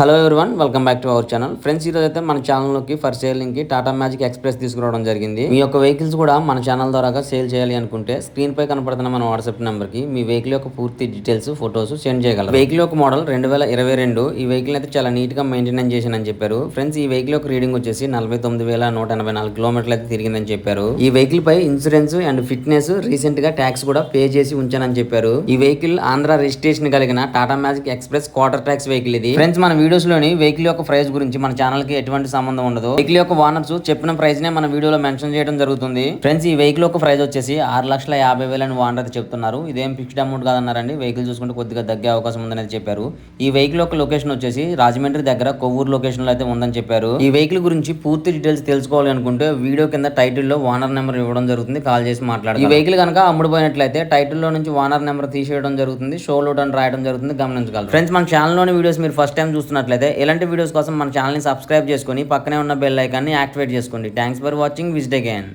Hello everyone welcome back to our channel friends ఈ రోజు అయితే మన ఛానల్లోకి ఫర్ సేలింగ్కి టాటా మ్యాజిక్ ఎక్స్ప్రెస్ తీసుకురావడం జరిగింది. మీ యొక్క వెహికల్స్ కూడా మన ఛానల్ ద్వారా సేల్ చేయాలి అనుకుంటే స్క్రీన్ పై కనపడుతున్న మన వాట్సాప్ నెంబర్కి మీ వెహికల్ యొక్క పూర్తి డీటెయిల్స్ ఫోటోస్ సెండ్ చేయగలరు. వెహికల్ యొక్క మోడల్ రెండు వేల ఇరవై రెండు. ఈ వెహికల్ అయితే చాలా నీట్గా మెయింటెనెన్స్ చేశానని చెప్పారు. ఫ్రెండ్స్ ఈ వెహికల్ యొక్క రీడింగ్ వచ్చేసి నలభై తొమ్మిది వేల నూట ఎనభై నాలుగు కిలోమీటర్లు అయితే తిరిగిందని చెప్పారు. ఈ వెహికల్ పై ఇన్సూరెన్స్ అండ్ ఫిట్నెస్ రీసెంట్గా ట్యాక్స్ కూడా పే చేసి ఉంచానని చెప్పారు. ఈ వెహికల్ ఆంధ్ర రిజిస్ట్రేషన్ కలిగిన Tata magic express quarter tax vehicle ఇది. ఫ్రెండ్స్ మన వీడియోస్లోని వెహికల్ యొక్క ప్రైస్ గురించి మన ఛానల్కి ఎటువంటి సంబంధం ఉండదు. వెహికల్ యొక్క ఓనర్స్ చెప్పిన ప్రైస్ నే మన వీడియోలో మెన్షన్ చేయడం జరుగుతుంది. ఫ్రెండ్స్ ఈ వెహికల్ యొక్క ప్రైస్ వచ్చేసి ఆరు లక్షల యాభై వేలని ఓనర్ అయితే చెప్తున్నారు. ఇదేం ఫిక్స్డ్ అమౌంట్ కాదన్నారండి. వెహికల్ చూసుకుంటే కొద్దిగా తగ్గే అవకాశం ఉందని చెప్పారు. ఈ వెహికల్ యొక్క లొకేషన్ వచ్చేసి రాజమండ్రి దగ్గర కొవ్వూరు లొకేషన్లో అయితే ఉందని చెప్పారు. ఈ వెహికల్ గురించి పూర్తి డీటెయిల్స్ తెలుసుకోవాలి అనుకుంటే వీడియో కింద టైటిల్లో ఓనర్ నెంబర్ ఇవ్వడం జరుగుతుంది. కాల్ చేసి మాట్లాడారు ఈ వెహికల్ కనుక అమ్ముడుపోయినట్లయితే టైటిల్లో నుంచి ఓనర్ నెంబర్ తీసేయడం జరుగుతుంది. షో లోడ్ అని రాయడం జరుగుతుంది. గమనించగలరు. ఫ్రెండ్స్ మన ఛానల్లోని వీడియోస్ మీరు ఫస్ట్ టైం చూస్తున్నట్లయితే ఇలాంటి వీడియోస్ కోసం మన ఛానల్ని సబ్స్క్రైబ్ చేసుకొని పక్కనే ఉన్న బెల్ ఐకాన్ని యాక్టివేట్ చేసుకోండి. Thanks for watching visit again